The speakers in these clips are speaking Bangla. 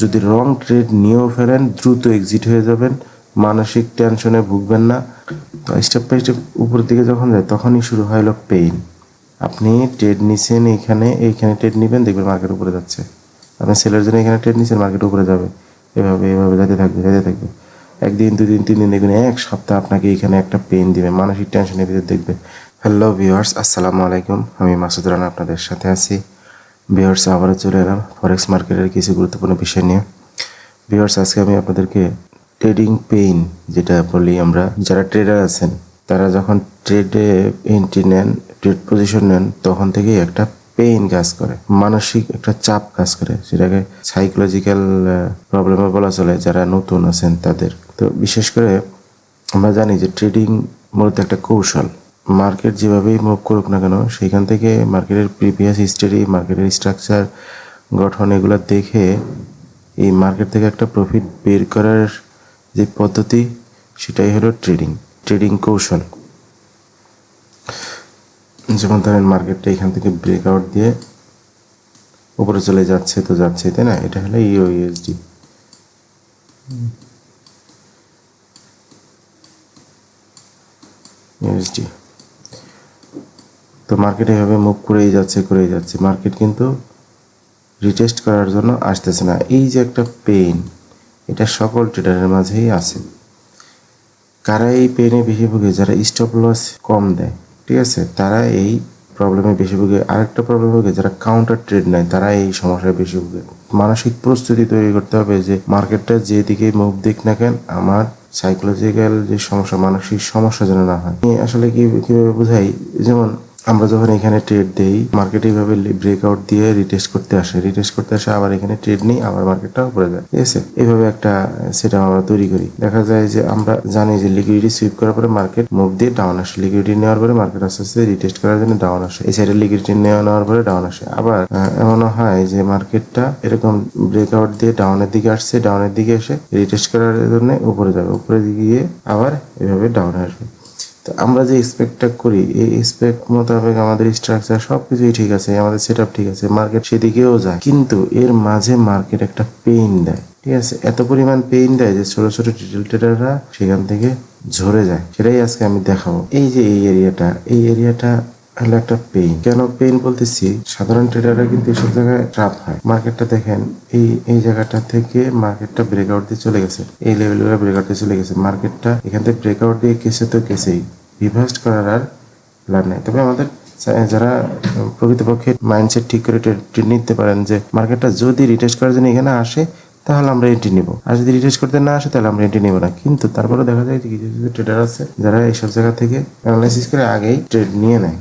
যদি রং ট্রেড নিয়েও ফেলেন, দ্রুত এক্সিট হয়ে যাবেন। মানসিক টেনশনে ভুগবেন না। তো স্টেপ বাই স্টেপ উপরের দিকে যখন যায়, তখনই শুরু হয় হলো পেইন আপনি ট্রেড নিছেন এইখানে এইখানে ট্রেড নেবেন, দেখবেন মার্কেট উপরে যাচ্ছে। আপনি সেলের জন্য এখানে ট্রেড নিছেন মার্কেট উপরে যাবে। এভাবে এভাবে যেতে থাকবে যেতে থাকবে। একদিন, দুদিন তিন দিন দেখবেন এক সপ্তাহ আপনাকে এখানে একটা পেইন দিবে, মানসিক টেনশনের ভিতরে দেখবে। হ্যালো ভিউয়ার্স আসসালামু আলাইকুম। আমি মাসুদ রানা আপনাদের সাথে আছি। ভিউয়ার্স আবারও চলে এলাম ফরেক্স মার্কেটের কিছু গুরুত্বপূর্ণ বিষয় নিয়ে। ভিউয়ার্স আজকে আমি আপনাদেরকে ট্রেডিং পেইন যেটা বলি আমরা, যারা ট্রেডার আছেন, তারা যখন ট্রেডে এন্ট্রি নেন ট্রেড পজিশন নেন, তখন থেকেই একটা পেইন কাজ করে, মানসিক একটা চাপ কাজ করে। সেটাকে সাইকোলজিক্যাল প্রবলেমে বলা চলে। যারা নতুন আছেন তাদের। তো বিশেষ করে আমরা জানি যে ট্রেডিং মূলত একটা কৌশল। মার্কেট যেভাবেই মুভ করুক না কেন, সেইখান থেকে মার্কেটের প্রিভিয়াস হিস্টোরি মার্কেটের স্ট্রাকচার গঠন এগুলো দেখে এই মার্কেট থেকে একটা প্রফিট বের করার যে পদ্ধতি, সেটাই হলো ট্রেডিং ট্রেডিং কৌশল। যেমন ধরেন মার্কেটটা এখান থেকে ব্রেকআউট দিয়ে উপরে চলে যাচ্ছে, তো যাচ্ছে তাই না? এটা হলো ইউএসডি ইউএসডি তো মার্কেট এভাবে মুভ করেই যাচ্ছে করেই যাচ্ছে। মার্কেট কিন্তু রিটেস্ট করার জন্য আসতেছে না। এই যে একটা পেইন এটা সকল ট্রেডারের মাঝেই আছে। কারা এই পেইনে বেশি ভোগে? যারা স্টপ লস কম দেয়, ঠিক আছে? তারা এই প্রবলেমে বেশি ভোগে। আরেকটা প্রবলেম ভোগে, যারা কাউন্টার ট্রেড নেয়, তারা এই সমস্যায় বেশি ভোগে। মানসিক প্রস্তুতি তৈরি করতে হবে যে মার্কেটটা যেদিকে মুভ দিক না কেন, আমার সাইকোলজিক্যাল যে সমস্যা মানসিক সমস্যা যেন না হয়। আসলে কি কীভাবে বোঝাই? যেমন আমরা যখন এখানে ট্রেড দেই মার্কেট এইভাবে ব্রেকআউট দিয়ে রিটেস্ট করতে আসে। রিটেস্ট করতে আসে, আবার এখানে ট্রেড নিই, আবার মার্কেটটা উপরে যায়। ঠিক আছে? এইভাবে একটা সেটা আমরা তৈরি করি। দেখা যায় যে আমরা জানি যে লিকুইডিটি সুইপ করার পরে মার্কেট মুভ দিয়ে ডাউন আসে। লিকুইডিটি নেওয়ার পরে মার্কেট আস্তে আস্তে রিটেস্ট করার জন্য ডাউন আসে। এই সাইডে লিকুইডিটি নেওয়া নেওয়ার পরে ডাউন আসে। আবার এমনও হয় যে মার্কেটটা এরকম ব্রেকআউট দিয়ে ডাউনের দিকে আসছে ডাউনের দিকে এসে রিটেস্ট করার জন্য উপরে যাবে। উপরে গিয়ে আবার এভাবে ডাউন আসবে। তো আমরা যে এক্সপেক্টটা করি, এই এক্সপেক্ট মোতাবেক আমাদের স্ট্রাকচার সবকিছুই ঠিক আছে, আমাদের সেট ঠিক আছে মার্কেট সেদিকেও যায়। কিন্তু এর মাঝে মার্কেট একটা পেইন দেয়, ঠিক আছে? এত পরিমাণ পেইন দেয় যে ছোট ছোট ডিটেল ট্রেডাররা সেখান থেকে ঝরে যায়। সেটাই আজকে আমি দেখাবো। এই যে এই এরিয়াটা এই এরিয়াটা হলো একটা পেইন কেন পেইন বলতেছি? সাধারণ ট্রেডাররা কিন্তু এসব জায়গায় ট্রাপ হয়। মার্কেটটা দেখেন, এই এই জায়গাটা থেকে মার্কেটটা ব্রেকআউট দিয়ে চলে গেছে। এই লেভেলগুলো ব্রেকআউট দিয়ে চলে গেছে। মার্কেটটা এখান থেকে ব্রেকআউট দিয়ে কেসে তো কেসেই রিভার্স করার আর প্ল্যান নেই। তবে আমাদের যারা প্রকৃতপক্ষে মাইন্ডসেট ঠিক করে ট্রেড নিতে পারেন যে মার্কেটটা যদি রিটেস্ট করার জন্য এখানে আসে, তাহলে আমরা এন্ট্রি নিব। আর যদি রিটেস্ট করতে না আসে, তাহলে আমরা এন্ট্রি নিব না। কিন্তু তারপরে দেখা যায় যে কিছু কিছু ট্রেডার আছে যারা এইসব জায়গা থেকে অ্যানালাইসিস করে আগেই ট্রেড নিয়ে নেয়।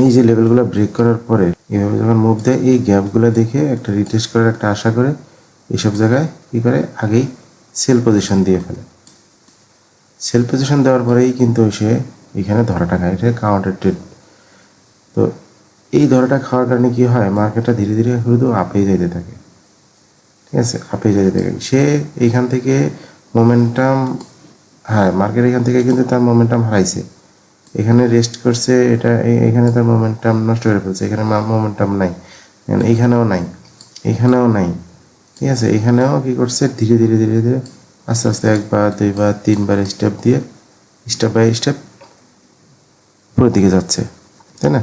এই যে লেভেলগুলো ব্রেক করার পরে এইভাবে যখন মুভ দেয়, এই গ্যাপগুলো দেখে একটা রিটেস্ট করার একটা আশা করে এইসব জায়গায় কী করে? আগেই সেল পজিশন দিয়ে ফেলে। সেল পজিশন দেওয়ার পরেই কিন্তু সে এখানে ধরাটা খায়। এটা কাউন্টার ট্রেড তো এই ধরাটা খাওয়ার কারণে কি হয়? মার্কেটটা ধীরে ধীরে শুধু আপেই যেতে থাকে। ঠিক আছে? আপে যেতে থাকে। সে এইখান থেকে মোমেন্টাম হ্যাঁ মার্কেট এখান থেকে কিন্তু তার মোমেন্টাম হারাইছে। এখানে রেস্ট করছে, এটা এখানে তার মোমেন্টাম নষ্ট করে ফেলছে, এখানে মোমেন্টাম নাই। এইখানেও নাই, এখানেও নাই। ঠিক আছে, এখানেও কি করছে, ধীরে ধীরে ধীরে ধীরে আস্তে আস্তে একবার দুইবার তিনবার স্টেপ দিয়ে স্টেপ বাই স্টেপ উপরের দিকে যাচ্ছে, তাই না?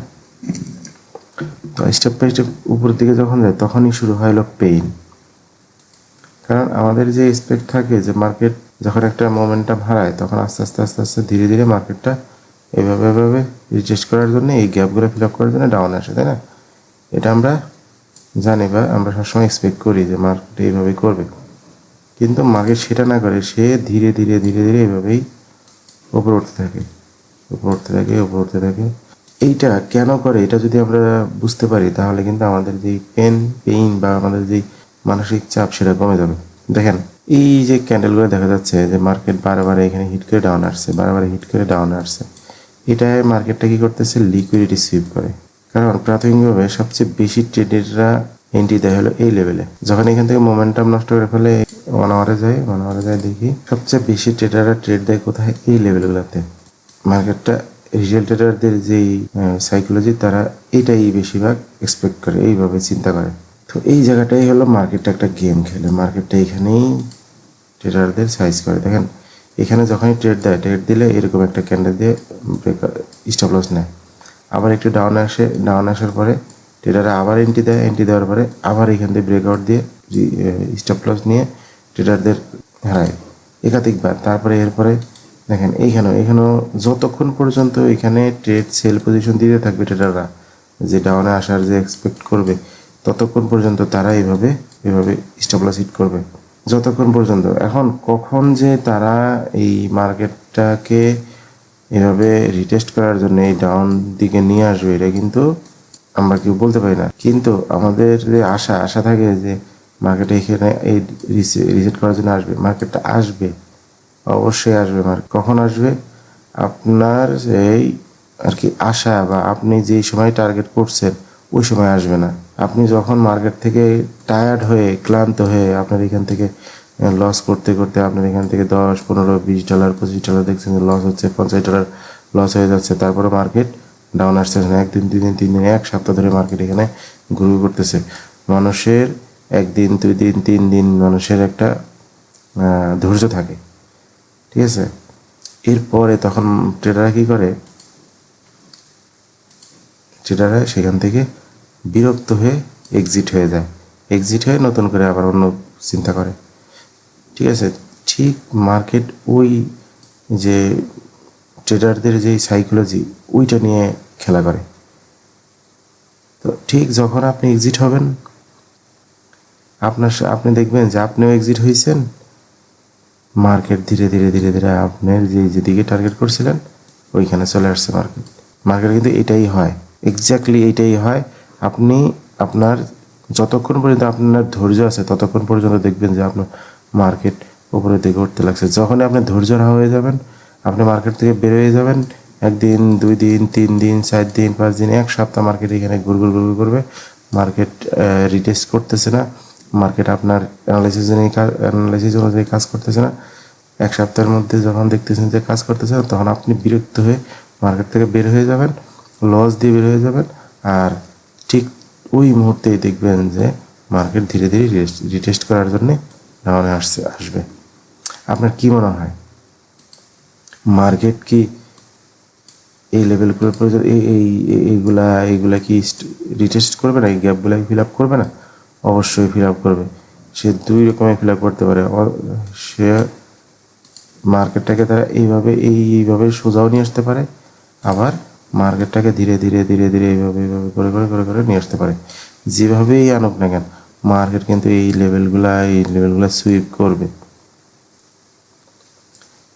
তো স্টেপ বাই স্টেপ উপরের দিকে যখন যায়, তখনই শুরু হয় হলো পেইন কারণ আমাদের যে এক্সপেক্ট থাকে যে মার্কেট যখন একটা মোমেন্টাম হারায়, তখন আস্তে আস্তে আস্তে আস্তে ধীরে ধীরে মার্কেটটা এভাবে এভাবে রিটেস্ট করার জন্য, এই গ্যাপগুলো ফিল আপ করার জন্য ডাউন আসে, তাই না? এটা আমরা জানি বা আমরা সবসময় এক্সপেক্ট করি যে মার্কেট এইভাবেই করবে। কিন্তু মার্কেট সেটা না করে, সে ধীরে ধীরে ধীরে ধীরে এভাবেই উপরে উঠতে থাকে। উপরে উঠতে থাকে, উপরে উঠতে থাকে। এইটা কেন করে, এটা যদি আমরা বুঝতে পারি, তাহলে কিন্তু আমাদের যেই পেন পেইন বা আমাদের যেই মানসিক চাপ, সেটা কমে যাবে। দেখেন, এই যে ক্যান্ডেলগুলো দেখা যাচ্ছে যে মার্কেট বারবার এখানে হিট করে ডাউন আসছে বারবার হিট করে ডাউন আসছে। এটায় মার্কেটটা কি করতেছে? লিকুইডিটি সুইপ করে। কারণ প্রাথমিকভাবে সবচেয়ে বেশি ট্রেডাররা এন্ট্রি দেয় হলো এই লেভেলে যখন এখান থেকে মোমেন্টাম নষ্ট করে ফেলে ওয়ান আওয়ারে যায় ওয়ান আওয়ারে যায় দেখি সবচেয়ে বেশি ট্রেডাররা ট্রেড দেয় কোথায়? এই লেভেলগুলোতে মার্কেটটা রিটেল ট্রেডারদের যেই সাইকোলজি তারা এটাই বেশিরভাগ এক্সপেক্ট করে, এইভাবে চিন্তা করে। তো এই জায়গাটাই হলো মার্কেটটা একটা গেম খেলে। মার্কেটটা এখানেই ট্রেডারদের সাইজ করে। দেখেন এখানে যখনই ট্রেড দেয় ট্রেড দিলে এরকম একটা ক্যান্ডেল দিয়ে ব্রেকার স্টপ লস নেয়। আবার একটু ডাউন আসে ডাউন আসার পরে ট্রেডাররা আবার এন্ট্রি দেয় এন্ট্রি দেওয়ার পরে আবার এখান থেকে ব্রেকআউট দিয়ে স্টপ লস নিয়ে ট্রেডারদের হারায়। একাধিকবার তারপরে এরপরে দেখেন, এইখানেও এখানেও যতক্ষণ পর্যন্ত এখানে ট্রেড সেল পজিশন দিতে থাকবে ট্রেডাররা যে ডাউনে আসার যে এক্সপেক্ট করবে, ততক্ষণ পর্যন্ত তারা এইভাবে এভাবে স্টপ লস হিট করবে। যতক্ষণ পর্যন্ত। এখন কখন যে তারা এই মার্কেটটাকে এভাবে রিটেস্ট করার জন্য এই ডাউন দিকে নিয়ে আসবে, এটা কিন্তু আমরা কেউ বলতে পারি না। কিন্তু আমাদের যে আশা আশা থাকে যে মার্কেটে এখানে এই রিসেট করার জন্য আসবে। মার্কেটটা আসবে, অবশ্যই আসবে। মার্কেট কখন আসবে? আপনার এই আর কি আশা বা আপনি যেই সময় টার্গেট করছেন ওই সময় আসবে না। আপনি যখন মার্কেট থেকে টায়ার্ড হয়ে, ক্লান্ত হয়ে আপনার এখান থেকে লস করতে করতে আপনার এখান থেকে দশ, পনেরো, বিশ ডলার পঁচিশ ডলার দেখছেন যে লস হচ্ছে, পঞ্চাশ ডলার লস হয়ে যাচ্ছে তারপরে মার্কেট ডাউন আসছে একদিন, দুই দিন, তিন দিন, এক সপ্তাহ ধরে মার্কেট এখানে ঘুরে করতেছে। মানুষের একদিন, দুই দিন, তিন দিন মানুষের একটা ধৈর্য থাকে। ঠিক আছে? এরপরে তখন ট্রেডাররা কী করে? ট্রেডাররা সেখান থেকে বিরক্ত হয়ে এক্সিট হয়ে যায়। এক্সিট হয়ে নতুন করে আবার অন্য চিন্তা করে। ঠিক আছে? ঠিক মার্কেট ওই যে ট্রেডারদের যে সাইকোলজি ওইটা নিয়ে খেলা করে। তো ঠিক যখন আপনি এক্সিট হবেন, আপনার আপনি দেখবেন যে আপনিও এক্সিট হয়েছেন মার্কেট ধীরে ধীরে ধীরে ধীরে আপনার যে, যেদিকে টার্গেট করছিলেন, ওইখানে চলে আসছে মার্কেট মার্কেট কিন্তু এটাই হয়। এক্স্যাক্টলি এইটাই হয় আপনি আপনার যতক্ষণ পর্যন্ত আপনার ধৈর্য আছে, ততক্ষণ পর্যন্ত দেখবেন যে আপনার মার্কেট উপরের দিকে উঠতে লাগছে। যখনই আপনি ধৈর্য হয়ে যাবেন, আপনি মার্কেট থেকে বের হয়ে যাবেন, একদিন, দুই দিন, তিন দিন, চার দিন, পাঁচ দিন, এক সপ্তাহ মার্কেট এখানে গুড়গুড় গুড়গুড় করবে। মার্কেট রিটেস্ট করতেছে না। মার্কেট আপনার অ্যানালাইসিস অ্যানালাইসিস অনুযায়ী কাজ করতেছে না। এক সপ্তাহের মধ্যে যখন দেখতেছেন যে কাজ করতেছে না, তখন আপনি বিরক্ত হয়ে মার্কেট থেকে বের হয়ে যাবেন লস দিয়ে বের হয়ে যাবেন। আর ঠিক ওই মুহূর্তেই দেখবেন যে মার্কেট ধীরে ধীরে রিটেস্ট করার জন্যে ডাউনে আসছে, আসবে। আপনার কি মনে হয়? মার্কেট কি এই লেভেলগুলোর প্রয়োজন এই এই, এই- এইগুলা এইগুলা কি রিটেস্ট করবে না এই গ্যাপগুলা ফিল আপ করবে না? অবশ্যই ফিল আপ করবে। সে দুই রকমের ফিল আপ করতে পারে। সে মার্কেটটাকে তারা এইভাবে, এই, এইভাবে সোজাও নিয়ে আসতে পারে। আবার মার্কেটটাকে ধীরে ধীরে ধীরে ধীরে এইভাবে এইভাবে করে করে করে করে নিয়ে আসতে পারে। যেভাবেই আনুক না কেন, মার্কেট কিন্তু এই লেভেলগুলা, এই লেভেলগুলো সুইপ করবে।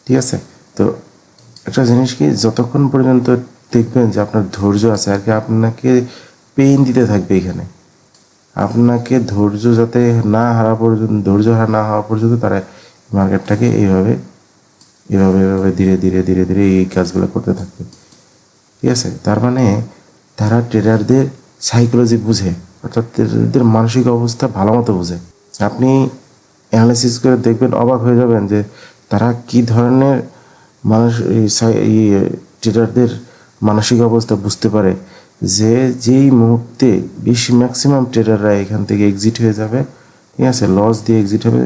ঠিক আছে? তো একটা জিনিস কি, যতক্ষণ পর্যন্ত দেখবেন যে আপনার ধৈর্য আছে, আর কি আপনাকে পেইন দিতে থাকবে এখানে, আপনাকে ধৈর্য যাতে না হারা পর্যন্ত, ধৈর্য হারা না হওয়া পর্যন্ত তারা মার্কেটটাকে এইভাবে এভাবে এভাবে ধীরে ধীরে ধীরে ধীরে এই কাজগুলো করতে থাকবে। ঠিক আছে? তার মানে তারা ট্রেডারদের সাইকোলজি বুঝে, অর্থাৎ ট্রেডারদের মানসিক অবস্থা ভালো মতো বুঝে। আপনি অ্যানালাইসিস করে দেখবেন, অবাক হয়ে যাবেন যে তারা কি ধরনের মানুষ ট্রেডারদের মানসিক অবস্থা বুঝতে পারে যে যেই মুহূর্তে বেশি ম্যাক্সিমাম ট্রেডাররা এখান থেকে এক্সিট হয়ে যাবে, ঠিক আছে? লস দিয়ে এক্সিট হবে।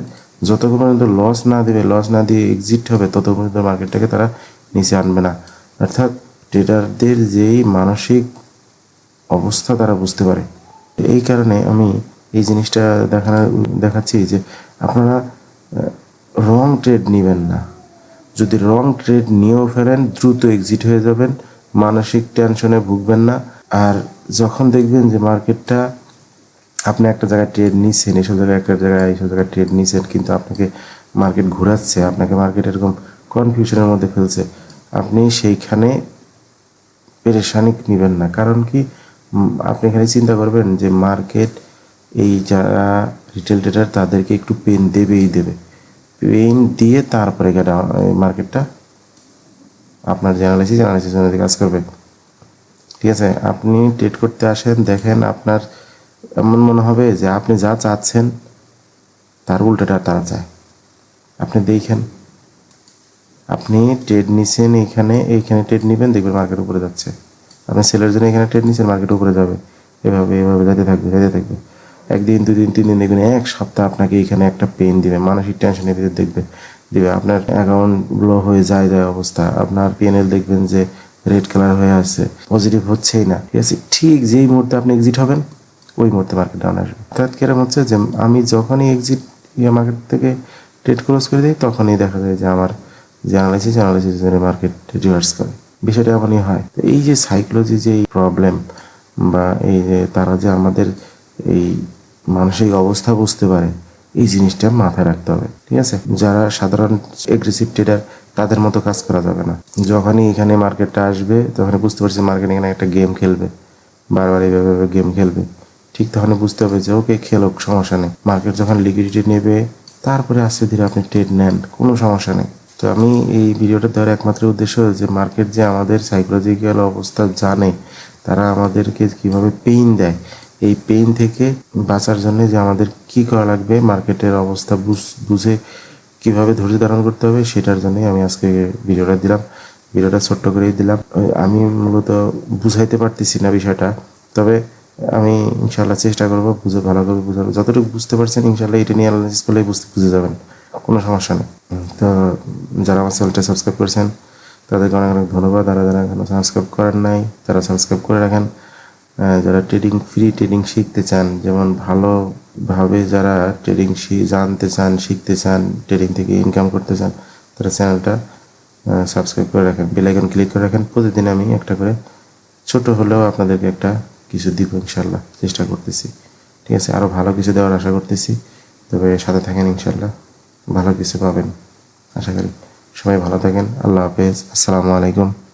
যতক্ষণ পর্যন্ত লস না দেবে লস না দিয়ে এক্সিট হবে, তত পর্যন্ত মার্কেটটাকে তারা নিচে আনবে না। অর্থাৎ ট্রেডারদের যেই মানসিক অবস্থা তারা বুঝতে পারে। এই কারণে আমি এই জিনিসটা দেখানোর, দেখাচ্ছি যে আপনারা রং ট্রেড নেবেন না। যদি রং ট্রেড নিয়েও ফেলেন, দ্রুত এক্সিট হয়ে যাবেন, মানসিক টেনশনে ভুগবেন না। আর যখন দেখবেন যে মার্কেটটা আপনি একটা জায়গায় ট্রেড নিচ্ছেন এইসব জায়গায় একটা জায়গায় এইসব জায়গায় ট্রেড নিচ্ছেন কিন্তু আপনাকে মার্কেট ঘোরাচ্ছে, আপনাকে মার্কেট এরকম কনফিউশনের মধ্যে ফেলছে, আপনি সেইখানে পেরেশানি নেবেন না। কারণ কি আপনি এখানে চিন্তা করবেন যে মার্কেট, এই যারা রিটেল ট্রেডার তাদেরকে একটু পেন দেবেই দেবে। পেন দিয়ে তারপরে মার্কেটটা আপনার অ্যানালাইসিস অ্যানালাইসিস অনুযায়ী কাজ করবে। ঠিক আছে? আপনি ট্রেড করতে আসেন, দেখেন আপনার এমন মনে হবে যে আপনি যা চাচ্ছেন, তার উল্টোটা তারা চায়। আপনি দেখেন। আপনি ট্রেড নিছেন এখানে এইখানে ট্রেড নেবেন, দেখবেন মার্কেট উপরে যাচ্ছে। আপনি সেলের জন্য এখানে ট্রেড নিছেন মার্কেট উপরে যাবে। এভাবে এভাবে যেতে থাকবে যেতে থাকবে। একদিন, দুদিন, তিন দিন দেখবেন এক সপ্তাহ আপনাকে এখানে একটা পেন দিবে, মানসিক টেনশনের ভিতরে দেখবে। দিবে, আপনার অ্যাকাউন্ট লো হয়ে যায় যায় অবস্থা। আপনার পিএনএল দেখবেন যে রেড কালার হয়ে আছে পজিটিভ হচ্ছেই না। ঠিক আছে? ঠিক যেই মুহূর্তে আপনি এক্সিট হবেন, ওই মুহূর্তে মার্কেট ডাউন আসবে। অর্থাৎ কিরম হচ্ছে যে, আমি যখনই এক্সিট ইয়ে মার্কেট থেকে ট্রেড ক্লোজ করে দিই, তখনই দেখা যায় যে আমার যে অ্যানালাইসিস অ্যানালাইসিস মার্কেট রিভার্স করে। বিষয়টা এমনই হয়। তো এই যে সাইকোলজি যে প্রবলেম বা এই যে তারা যে আমাদের এই মানসিক অবস্থা বুঝতে পারে, এই জিনিসটা মাথায় রাখতে হবে, ঠিক আছে? যারা সাধারণ এগ্রেসিভ ট্রেডার তাদের মতো কাজ করা যাবে না। যখনই এখানে মার্কেটটা আসবে তখন বুঝতে পারছি মার্কেট এখানে একটা গেম খেলবে, বারবার এইভাবে গেম খেলবে। ঠিক তখন বুঝতে হবে যে ওকে খেলুক, সমস্যা নেই। মার্কেট যখন লিকুইডিটি নেবে, তারপরে আস্তে ধীরে আপনি ট্রেড নেন, কোনো সমস্যা নেই। তো আমি এই ভিডিওটা দেওয়ার একমাত্র উদ্দেশ্য যে মার্কেট যে আমাদের সাইকোলজিক্যাল অবস্থা জানে, তারা আমাদেরকে কীভাবে পেইন দেয়। এই পেইন থেকে বাঁচার জন্য যে আমাদের কি করা লাগবে মার্কেটের অবস্থা বুঝ- কীভাবে ধৈর্য ধারণ করতে হবে, সেটার জন্যই আমি আজকে ভিডিওটা দিলাম। ভিডিওটা ছোট্ট করেই দিলাম। আমি মূলত বুঝাইতে পারতেছি না বিষয়টা, তবে আমি ইনশাল্লাহ চেষ্টা করব বুঝে, ভালো করে বুঝাবো যতটুকু বুঝতে পারছেন ইনশাল্লাহ এটা নিয়ে অ্যানালাইসিস করলেই বুঝতে, বুঝে যাবেন। কোনো সমস্যা নেই। তো যারা আমার চ্যানেলটা সাবস্ক্রাইব করেছেন, তাদেরকে অনেক অনেক ধন্যবাদ। যারা যারা এখনও সাবস্ক্রাইব করেন নাই, তারা সাবস্ক্রাইব করে রাখেন। যারা ট্রেডিং ফ্রি ট্রেডিং শিখতে চান, যেমন ভালোভাবে যারা ট্রেডিং জানতে চান, শিখতে চান ট্রেডিং থেকে ইনকাম করতে চান, তারা চ্যানেলটা সাবস্ক্রাইব করে রাখেন। বেল আইকন ক্লিক করে রাখেন। প্রতিদিন আমি একটা করে ছোট হলেও আপনাদেরকে একটা কিছু দিব ইনশাল্লাহ চেষ্টা করতেছি। ঠিক আছে? আরও ভালো কিছু দেওয়ার আশা করতেছি। তবে সাথে থাকেন ইনশাল্লাহ ভালো কিছু পাবেন। আশা করি সবাই ভালো থাকেন। আল্লাহ হাফেজ। আসসালামু আলাইকুম।